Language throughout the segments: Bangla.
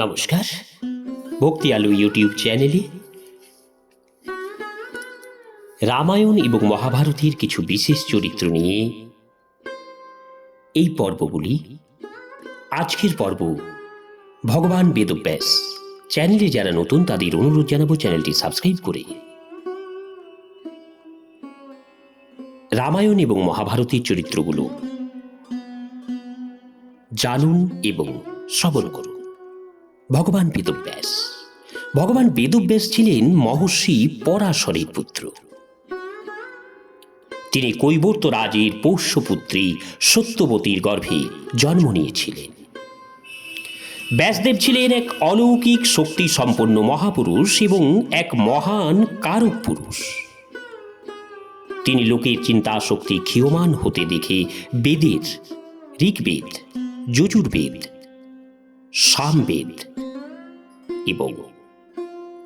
নমস্কার। ভক্তি আলু ইউটিউব চ্যানেলে রামায়ণ এবং মহাভারতের কিছু বিশেষ চরিত্র নিয়ে এই পর্বগুলি, আজকের পর্ব ভগবান বেদব্যাস। চ্যানেলে যারা নতুন, তাদের অনুরোধ জানাব চ্যানেলটি সাবস্ক্রাইব করে। রামায়ণ এবং মহাভারতের চরিত্রগুলো জানুন এবং শ্রবণ করুন। ভগবান বেদব্যাস। ভগবান বেদব্যাস ছিলেন মহর্ষি পরাশরের পুত্র। তিনি কৈবর্ত রাজের পোষ্যপুত্রী সত্যবতীর গর্ভে জন্ম নিয়েছিলেন। ব্যাসদেব ছিলেন এক অলৌকিক শক্তি সম্পন্ন মহাপুরুষ এবং এক মহান কারক পুরুষ তিনি লোকের চিন্তা শক্তি ক্ষীয়মান হতে দেখে বেদের, ঋগ্বেদ, যজুর্বেদ, সামবেদ এবং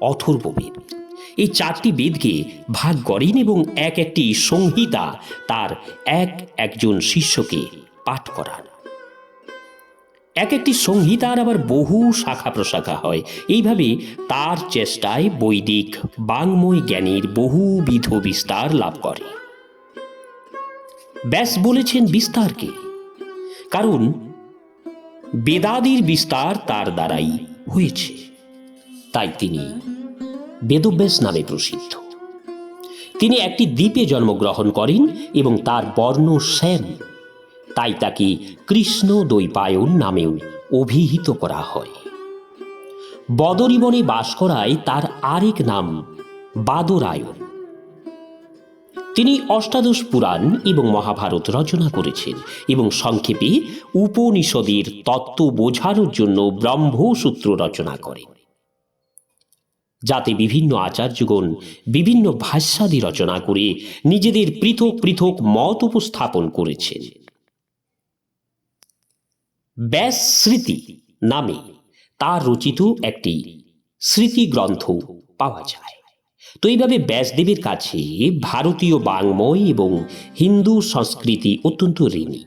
অথর্ববেদ এই চারটি বেদকে ভাগ করেন এবং এক একটি সংহিতা তার এক একজন শিষ্যকে পাঠ করান। এক একটি সংহিতার আবার বহু শাখা প্রশাখা হয়। এইভাবে তার চেষ্টায় বৈদিক বাংময় জ্ঞানের বহুবিধ বিস্তার লাভ করে। ব্যাস বলেছেন বিস্তারকে। কারণ বেদাদির বিস্তার তার দ্বারাই হয়েছে। তাই তিনি বেদব্যাস নামে প্রসিদ্ধ। তিনি একটি দ্বীপে জন্মগ্রহণ করেন এবং তার বর্ণ শ্যাম। তাই তাকে কৃষ্ণ দৈপায়ন নামেও অভিহিত করা হয়। বদরিবনে বাস করায় তার আরেক নাম বাদরায়ণ। তিনি অষ্টাদশ পুরাণ এবং মহাভারত রচনা করেছেন এবং সংক্ষেপে উপনিষদের তত্ত্ব বোঝানোর জন্য ব্রহ্মসূত্র রচনা করেন। যাতে বিভিন্ন আচার্যগণ বিভিন্ন ভাষ্যাদি রচনা করে নিজেদের পৃথক পৃথক মত উপস্থাপন করেছেন। ব্যাস স্মৃতি নামে তার রচিত একটি স্মৃতি গ্রন্থ পাওয়া যায়। তো এইভাবে ব্যাসদেবের কাছে ভারতীয় বাংময় এবং হিন্দু সংস্কৃতি অত্যন্ত ঋণী।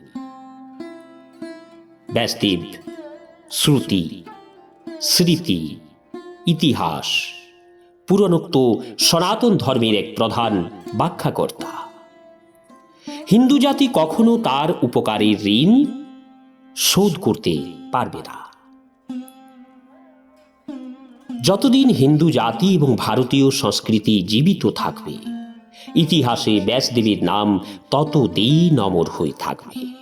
ব্যাসদেব, শ্রুতি, স্মৃতি, ইতিহাস পুরাণোক্ত সনাতন ধর্মের এক প্রধান ব্যাখ্যাকর্তা। হিন্দু জাতি কখনো তার উপকারের ঋণ শোধ করতে পারবে না। যতদিন হিন্দু জাতি এবং ভারতীয় সংস্কৃতি জীবিত থাকবে, ইতিহাসে ব্যাসদেবীর নাম ততদিন অমর হয়ে থাকবে।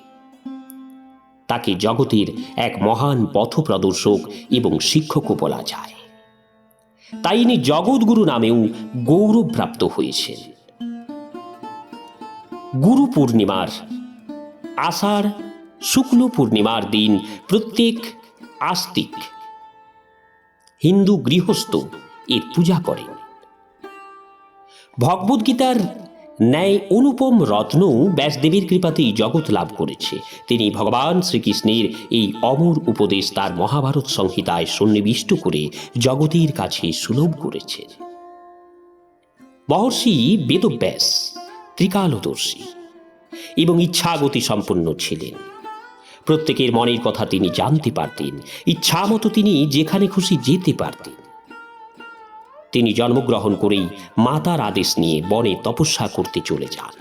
তাকে জগতের এক মহান পথপ্রদর্শক এবং শিক্ষকও বলা যায়। তাই ইনি জগৎগুরু নামেও গৌরবপ্রাপ্ত হয়েছেন। গুরু পূর্ণিমার, আষাঢ় শুক্ল পূর্ণিমার দিন প্রত্যেক আস্তিক, হিন্দু গৃহস্থ এর পূজা করেন। ভগবদ্গীতার ন্যায় অনুপম রত্ন ব্যাসদেবীর কৃপাতেই জগৎ লাভ করেছে। তিনি ভগবান শ্রীকৃষ্ণের এই অমর উপদেশ তার মহাভারত সংহিতায় সন্নিবিষ্ট করে জগতের কাছে সুলভ করেছেন মহর্ষি বেদব্যাস ত্রিকালদর্শী এবং ইচ্ছাগতি সম্পন্ন ছিলেন। প্রত্যেকের মনের কথা তিনি জানতে পারতেন। ইচ্ছা মতো তিনি যেখানে খুশি যেতে পারতেন। তিনি জন্মগ্রহণ করেই মাতার আদেশ নিয়ে বনে তপস্যা করতে চলে যান।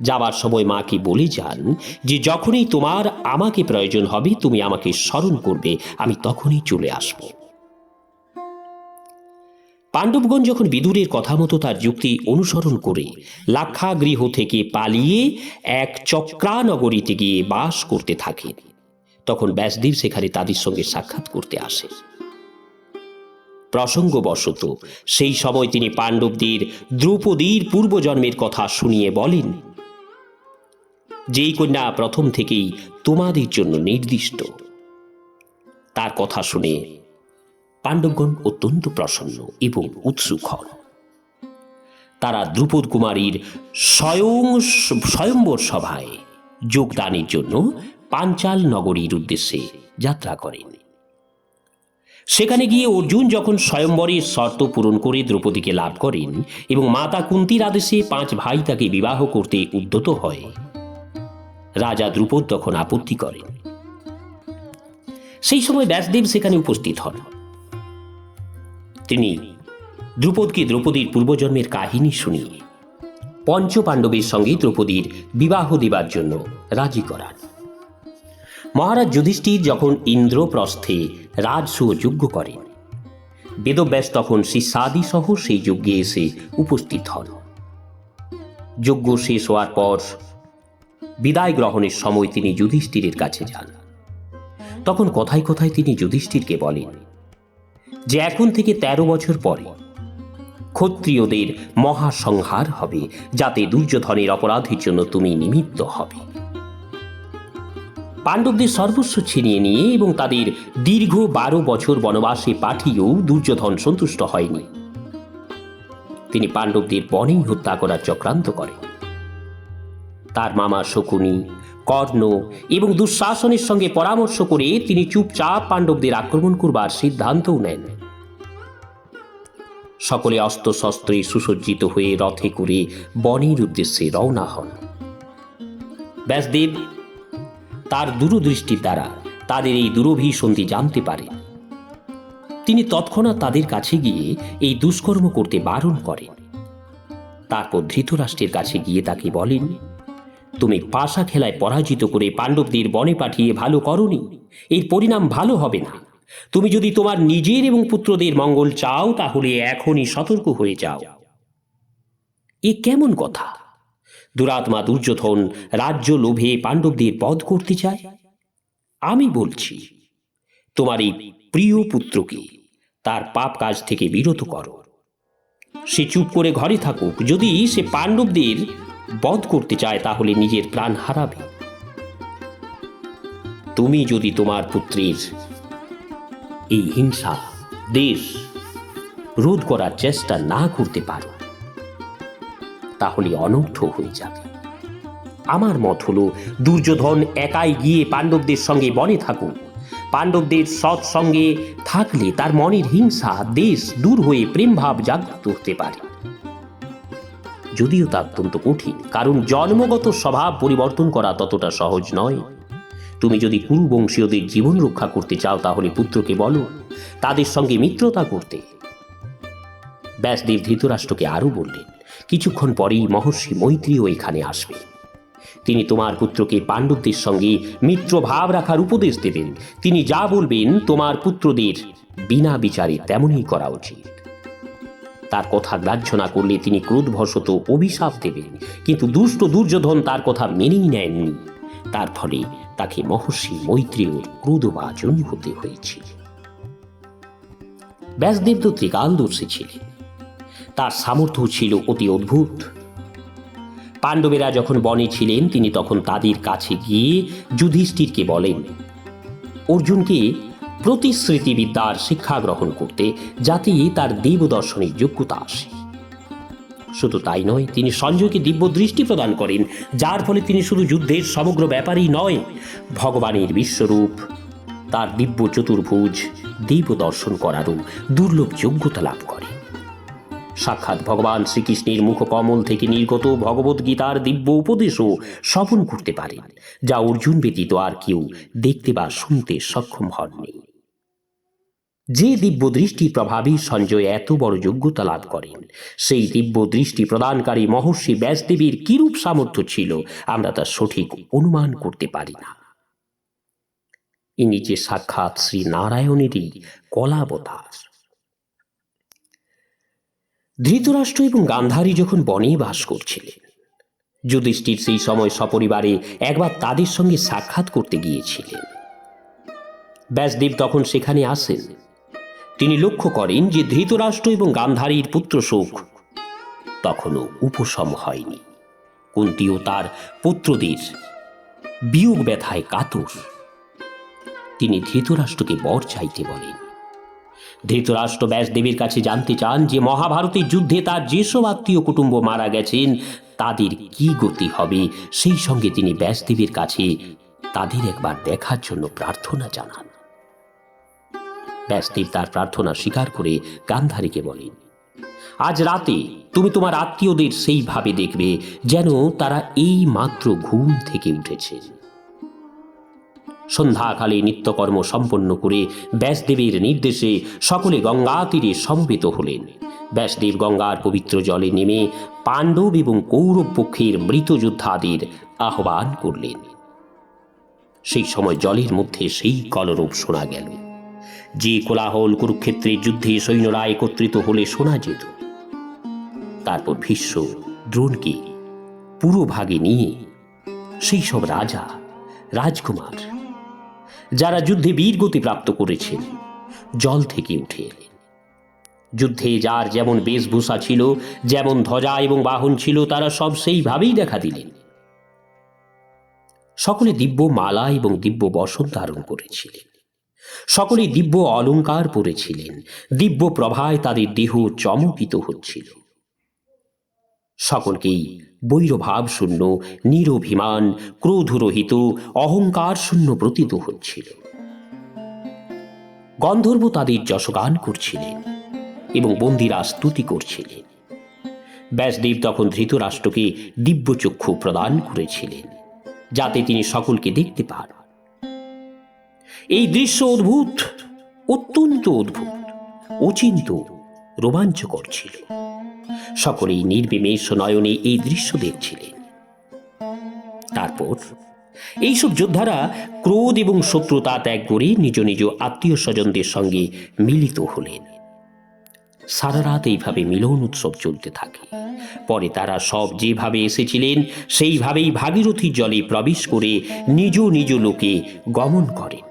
যাবার সময় মাকে বলে যান যে, যখনই তোমার আমাকে প্রয়োজন হবে, তুমি আমাকে স্মরণ করবে, আমি তখনই চলে আসব। পাণ্ডবগণ যখন বিদুরের কথা মতো তার যুক্তি অনুসরণ করে লাক্ষাগৃহ থেকে পালিয়ে এক চক্রানগরীতে গিয়ে বাস করতে থাকেন। তখন ব্যাসদেব সেখানে তাদের সঙ্গে সাক্ষাৎ করতে আসে প্রসঙ্গবশত, সেই সময় তিনি পাণ্ডবদের দ্রৌপদীর পূর্বজন্মের কথা শুনিয়ে বলেন, যেই কন্যা প্রথম থেকেই তোমাদের জন্য নির্দিষ্ট। তার কথা শুনে পাণ্ডবগণ অত্যন্ত প্রসন্ন এবং উৎসুক হন। তারা দ্রুপদ কুমারীর স্বয়ং স্বয়ম্বর সভায় যোগদানের জন্য পাঞ্চাল নগরীর উদ্দেশ্যে যাত্রা করেন। সেখানে গিয়ে অর্জুন যখন স্বয়ম্বরের শর্ত পূরণ করে দ্রৌপদীকে লাভ করেন এবং মাতা কুন্তির আদেশে পাঁচ ভাই তাকে বিবাহ করতে উদ্যত হয়, রাজা দ্রুপদ তখন আপত্তি করেন। সেই সময় ব্যাসদেব সেখানে উপস্থিত হন। তিনি দ্রুপদকে দ্রৌপদীর পূর্বজন্মের কাহিনী শুনিয়ে পঞ্চ পাণ্ডবের সঙ্গে দ্রৌপদীর বিবাহ দেবার জন্য রাজি করান। মহারাজ যুধিষ্ঠির যখন ইন্দ্রপ্রস্থে রাজসূয় যজ্ঞ করেন, বেদব্যাস তখন সহ সেই যজ্ঞে এসে উপস্থিত হন। যজ্ঞ শেষ হওয়ার পর বিদায় গ্রহণের সময় তিনি যুধিষ্ঠিরের কাছে যান। তখন কথায় কথায় তিনি যুধিষ্ঠিরকে বলেন, যে এখন থেকে ১৩ বছর পরে ক্ষত্রিয়দের মহাসংহার হবে, যাতে দুর্যোধনের অপরাধের জন্য তুমি নিমিত্ত হবে। পাণ্ডবদের সর্বস্ব ছিনিয়ে নিয়ে এবং তাদের দীর্ঘ বারো বছর বনবাসে পাঠিয়েও দুর্যোধন সন্তুষ্ট হয়নি। তিনি পাণ্ডবদের বনেই হত্যা করার চক্রান্ত করেন। তার মামা শকুনি, কর্ণ এবং দুঃশাসনের সঙ্গে পরামর্শ করে তিনি চুপচাপ পাণ্ডবদের আক্রমণ করবার সিদ্ধান্তও নেন। সকলে অস্ত্র শস্ত্রে সুসজ্জিত হয়ে রথে করে বনের উদ্দেশ্যে রওনা হন। ব্যাসদেব তার দূরদৃষ্টির দ্বারা তাদের এই দুরভিসন্ধি জানতে পারে। তিনি তৎক্ষণাৎ তাদের কাছে গিয়ে এই দুষ্কর্ম করতে বারণ করেন। তারপর ধৃতরাষ্ট্রের কাছে গিয়ে তাকে বলেন, তুমি পাশা খেলায় পরাজিত করে পাণ্ডবদের বনে পাঠিয়ে ভালো করনি। এর পরিণাম ভালো হবে না। তুমি যদি তোমার নিজের এবং পুত্রদের মঙ্গল চাও, তাহলে এখনই সতর্ক হয়ে যাও। এ কেমন কথা? দুরাত্মা দুর্যোধন রাজ্য লোভে পাণ্ডবদের বধ করতে চায়? আমি বলছি, তোমার এই প্রিয় পুত্রকে তার পাপ কাজ থেকে বিরত করো। সে চুপ করে ঘরে থাকুক, যদি সে পাণ্ডবদের বধ করতে চায়, তাহলে নিজের প্রাণ হারাবে। তুমি যদি তোমার পুত্রের এই হিংসা, দেশ রোধ করার চেষ্টা না করতে পারো তাহলে অনর্থ হয়ে যাবে। আমার মত হলো, দুর্যোধন একাই গিয়ে পাণ্ডবদের সঙ্গে বনে থাকুক পাণ্ডবদের সৎসঙ্গে থাকলে তার মনের হিংসা দেশ দূর হয়ে প্রেমভাব জাগ্রত হতে পারে। যদিও তা অত্যন্ত কঠিন, কারণ জন্মগত স্বভাব পরিবর্তন করা ততটা সহজ নয়। তুমি যদি কুরু বংশীয়দের জীবন রক্ষা করতে চাও, তাহলে পুত্রকে বলো, তাদের সঙ্গে মিত্রতা করতে। ব্যাসদেব ধৃতরাষ্ট্রকে আরও বললেন কিছুক্ষণ পরেই মহর্ষি মৈত্রীও এখানে আসবে। তিনি তোমার পুত্রকে পাণ্ডবদের সঙ্গে মিত্র ভাব রাখার উপদেশ দেবেন। তিনি যা বলবেন তোমার পুত্রদের বিনা বিচারে তেমনই করা উচিত। তার কথা গ্রাহ্য না করলে তিনি ক্রোধবশত অভিশাপ দেবেন। কিন্তু দুষ্ট দুর্যোধন তার কথা মেনেই নেননি। তার ফলে তাকে মহর্ষি মৈত্রীয় ক্রোধবাচন হতে হয়েছে। ব্যাসদেব তো ত্রিকালদর্শী ছিলেন। তার সামর্থ্য ছিল অতি অদ্ভুত। পাণ্ডবেরা যখন বনে ছিলেন, তিনি তখন তাদের কাছে গিয়ে যুধিষ্ঠিরকে বলেন, অর্জুনকে প্রতিশ্রুতিবিদ্যার শিক্ষা গ্রহণ করতে যাতে তার দেব দর্শনের যোগ্যতা আসে। শুধু তাই নয়, তিনি সঞ্জয়কে দিব্য দৃষ্টি প্রদান করেন, যার ফলে তিনি শুধু যুদ্ধের সমগ্র ব্যাপারই নয়, ভগবানের বিশ্বরূপ, তার দিব্য চতুর্ভুজ দেব দর্শন করারও দুর্লভ যোগ্যতা লাভ করে সাক্ষাৎ ভগবান শ্রীকৃষ্ণের মুখকমল থেকে নির্গত ভগবদ্গীতার দিব্য উপদেশও শ্রবণ করতে পারেন, যা অর্জুন ব্যতীত আর কেউ দেখতে বা শুনতে সক্ষম হননি যে দিব্য দৃষ্টির প্রভাবে সঞ্জয় এত বড় যোগ্যতা লাভ করেন, সেই দিব্য দৃষ্টি প্রদানকারী মহর্ষি ব্যাসদেবীর কিরূপ সামর্থ্য ছিল, আমরা তা সঠিক অনুমান করতে পারি না। ইনি যে সাক্ষাৎ শ্রী নারায়ণেরই কলাবতার। ধৃতরাষ্ট্র এবং গান্ধারী যখন বনে বাস করছিলেন, যুধিষ্ঠির সেই সময় সপরিবারে একবার তাদের সঙ্গে সাক্ষাৎ করতে গিয়েছিলেন। ব্যাসদেব তখন সেখানে আসেন। তিনি লক্ষ্য করেন যে ধৃতরাষ্ট্র এবং গান্ধারীর পুত্র শোক তখনও উপশম হয়নি। কুন্তিও তার পুত্রদের বিয়োগ ব্যথায় কাতর। তিনি ধৃতরাষ্ট্রকে বর চাইতে বলেন ধৃতরাষ্ট্র ব্যাসদেবের কাছে জানতে চান যে মহাভারতের যুদ্ধে তার যেসব আত্মীয় কুটুম্ব মারা গেছেন, তাদের কি গতি হবে? সেই সঙ্গে তিনি ব্যাসদেবের কাছে তাদের একবার দেখার জন্য প্রার্থনা জানান। ব্যাসদেব তার প্রার্থনা স্বীকার করে গান্ধারীকে বলেন, আজ রাতে তুমি তোমার আত্মীয়দের সেইভাবে দেখবে যেন তারা এই মাত্র ঘুম থেকে উঠেছে। সন্ধ্যাকালে নিত্যকর্ম সম্পন্ন করে ব্যাসদেবের নির্দেশে সকলে গঙ্গা তীরে সমবেত হলেন। ব্যাসদেব গঙ্গার পবিত্র জলে নেমে পাণ্ডব এবং কৌরব পক্ষের মৃত যোদ্ধাদের আহ্বান করলেন। সেই সময় জলের মধ্যে সেই কলরব শোনা গেল। যে কোলাহল কুরুক্ষেত্রের যুদ্ধে সৈন্যরা একত্রিত হলে শোনা যেত। তারপর ভীষ্ম, দ্রোণকে পুরো ভাগে নিয়ে সেই সব রাজা, রাজকুমার যারা যুদ্ধে বীরগতি প্রাপ্ত করেছেন জল থেকে উঠে এলেন যুদ্ধে যার যেমন বেশভূষা ছিল, যেমন ধ্বজা এবং বাহন ছিল, তারা সব সেইভাবেই দেখা দিলেন। সকলে দিব্য মালা এবং দিব্য বসন ধারণ করেছিলেন। সকলে দিব্য অলঙ্কার পরেছিলেন। দিব্য প্রভায় তাদের দেহ চমকিত হচ্ছিল। সকলকেই বৈরভাব শূন্য, নিরভিমান, ক্রোধরহিত, অহংকার শূন্য প্রতীত হচ্ছিল। গন্ধর্ব তাদের যশগান করছিলেন এবং বন্দিরা স্তুতি করছিলেন। ব্যাসদেব তখন ধৃতরাষ্ট্রকে দিব্যচক্ষু প্রদান করেছিলেন, যাতে তিনি সকলকে দেখতে পান। এই দৃশ্য অদ্ভুত, অত্যন্ত অদ্ভুত, অচিন্ত, রোমাঞ্চকর ছিল। সকলেই নির্বিমেষ নয়নে এই দৃশ্য দেখছিলেন তারপর এইসব যোদ্ধারা ক্রোধ এবং শত্রুতা ত্যাগ করে নিজ নিজ আত্মীয় স্বজনদের সঙ্গে মিলিত হলেন। সারা রাত এইভাবে মিলন উৎসব চলতে থাকে। পরে তারা সব যেভাবে এসেছিলেন, সেইভাবেই ভাগীরথী জলে প্রবেশ করে নিজ নিজ লোকে গমন করেন।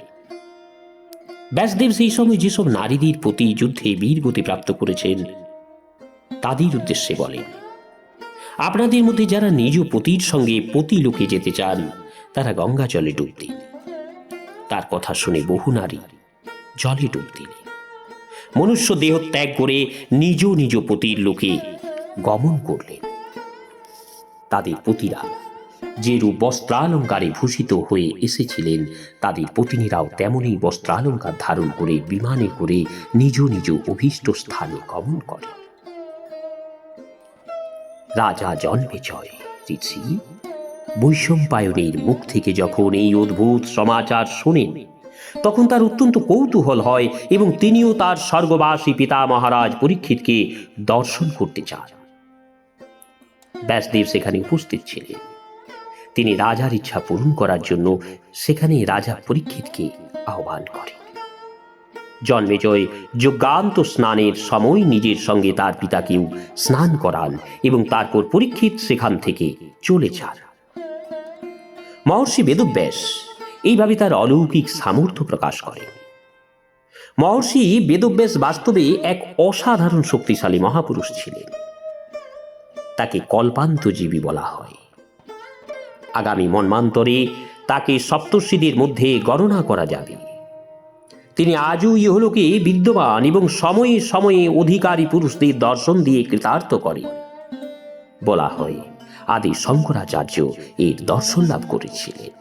ব্যাসদেব সেই সময় যেসব নারীদের প্রতি যুদ্ধে বীরগতি প্রাপ্ত করেছেন তাদের উদ্দেশ্যে বলেন আপনাদের মধ্যে যারা নিজ পতির সঙ্গে পতি লোকে যেতে চান, তারা গঙ্গা জলে ডুব দিন। তার কথা শুনে বহু নারী জলে ডুব দিলেন মনুষ্য দেহ ত্যাগ করে নিজ নিজ পতির লোকে গমন করলেন। তাদের পতিরা যে রূপ বস্ত্রালঙ্কারে ভূষিত হয়ে এসেছিলেন, তাদের পত্নীরাও তেমনই বস্ত্রালঙ্কার ধারণ করে বিমানে করে নিজ নিজ অভীষ্ট স্থানে গমন করে রাজা জন্মে জয় ঋষি বৈষম্পায়নের মুখ থেকে যখন এই অদ্ভুত সমাচার শোনেন, তখন তার অত্যন্ত কৌতূহল হয় এবং তিনিও তার স্বর্গবাসী পিতা মহারাজ পরীক্ষিতকে দর্শন করতে চান। ব্যাসদেব সেখানে উপস্থিত ছিলেন। তিনি রাজার ইচ্ছা পূরণ করার জন্য সেখানে রাজা পরীক্ষিতকে আহ্বান করেন। জন্মেজয় যজ্ঞান্ত স্নানের সময় নিজের সঙ্গে তার পিতাকেও স্নান করান এবং তারপর পরীক্ষিত সেখান থেকে চলে যান। মহর্ষি বেদব্যাস এইভাবে তার অলৌকিক সামর্থ্য প্রকাশ করেন। মহর্ষি বেদব্যাস বাস্তবে এক অসাধারণ শক্তিশালী মহাপুরুষ ছিলেন। তাকে কল্পান্তজীবী বলা হয়। আগামী মন্মান্তরে তাকে সপ্তর্ষিদের মধ্যে গণনা করা যাবে। তিনি আজও ইহলোকে বিদ্যমান এবং সময়ে সময়ে অধিকারী পুরুষদের দর্শন দিয়ে কৃতার্থ করে বলা হয়, আদি শঙ্করাচার্য এর দর্শন লাভ করেছিলেন।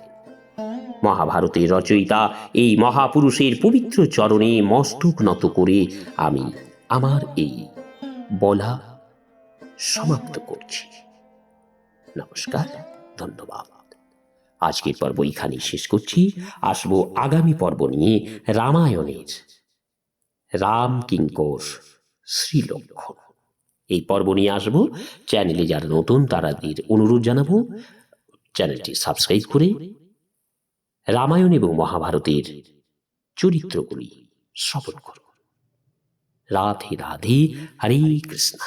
মহাভারতের রচয়িতা এই মহাপুরুষের পবিত্র চরণে মস্তক নত করে আমি আমার এই বলা সমাপ্ত করছি। নমস্কার, ধন্যবাদ। আজকের পর্ব এখানেই শেষ করছি। আসব আগামী পর্ব নিয়ে রামায়ণের। রাম কিঙ্কর শ্রীলক্ষণ। এই পর্ব নিয়ে আসব। চ্যানেলে যারা নতুন, তারাদের অনুরোধ জানাব, চ্যানেলটি সাবস্ক্রাইব করে রামায়ণ এবং মহাভারতের চরিত্রগুলি শ্রবণ করুন রাধে রাধে, হরে কৃষ্ণ।